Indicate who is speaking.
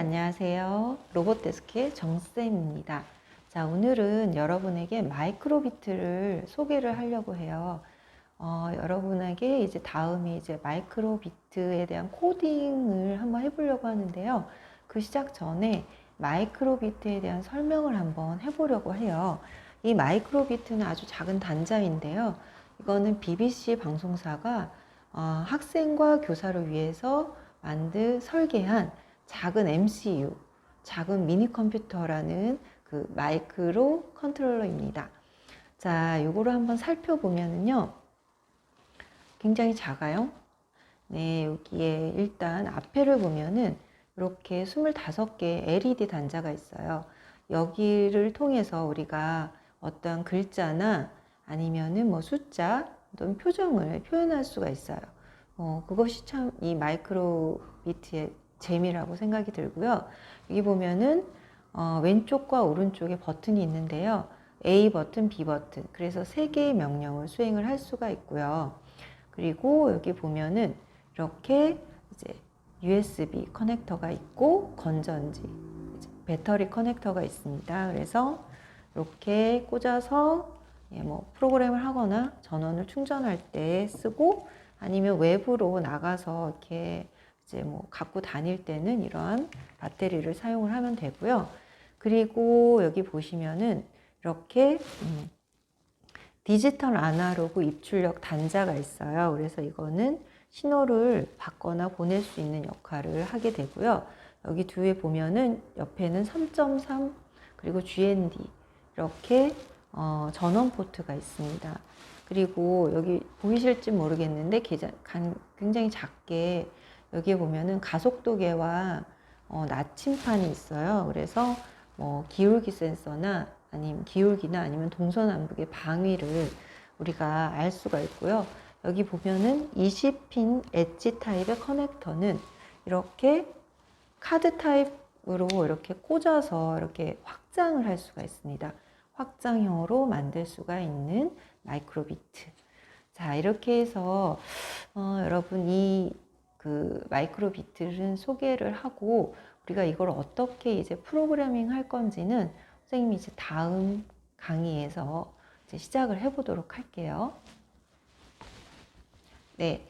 Speaker 1: 안녕하세요. 로봇데스크의 정쌤입니다. 자, 오늘은 여러분에게 마이크로비트를 소개를 하려고 해요. 어, 여러분에게 이제 다음이 이제 마이크로비트에 대한 코딩을 한번 해보려고 하는데요. 그 시작 전에 마이크로비트에 대한 설명을 한번 해보려고 해요. 이 마이크로비트는 아주 작은 단자인데요. 이거는 BBC 방송사가 어, 학생과 교사를 위해서 만든 설계한 작은 MCU, 작은 미니 컴퓨터라는 그 마이크로 컨트롤러입니다. 자, 요거를 한번 살펴보면은요. 굉장히 작아요. 네, 여기에 일단 앞에를 보면은 이렇게 25개 LED 단자가 있어요. 여기를 통해서 우리가 어떤 글자나 아니면은 뭐 숫자 또는 표정을 표현할 수가 있어요. 어, 그것이 참 이 마이크로 비트의 재미라고 생각이 들고요. 여기 보면은 어, 왼쪽과 오른쪽에 버튼이 있는데요. A 버튼, B 버튼. 그래서 세 개의 명령을 수행을 할 수가 있고요. 그리고 여기 보면은 이렇게 이제 USB 커넥터가 있고 건전지, 배터리 커넥터가 있습니다. 그래서 이렇게 꽂아서 예, 뭐 프로그램을 하거나 전원을 충전할 때 쓰고 아니면 외부로 나가서 이렇게 이제 뭐 갖고 다닐 때는 이러한 배터리를 사용을 하면 되고요. 그리고 여기 보시면은 이렇게 음, 디지털 아날로그 입출력 단자가 있어요. 그래서 이거는 신호를 받거나 보낼 수 있는 역할을 하게 되고요. 여기 뒤에 보면은 옆에는 3.3 그리고 GND 이렇게 어, 전원 포트가 있습니다. 그리고 여기 보이실지 모르겠는데 굉장히 작게 여기에 보면은 가속도계와 어, 나침판이 있어요. 그래서 뭐 기울기 센서나 아니면 기울기나 아니면 동서남북의 방위를 우리가 알 수가 있고요. 여기 보면은 20핀 엣지 타입의 커넥터는 이렇게 카드 타입으로 이렇게 꽂아서 이렇게 확장을 할 수가 있습니다. 확장형으로 만들 수가 있는 마이크로비트. 자, 이렇게 해서 어, 여러분 이 그 마이크로 비트를 소개를 하고 우리가 이걸 어떻게 이제 프로그래밍 할 건지는 선생님이 이제 다음 강의에서 이제 시작을 해보도록 할게요. 네.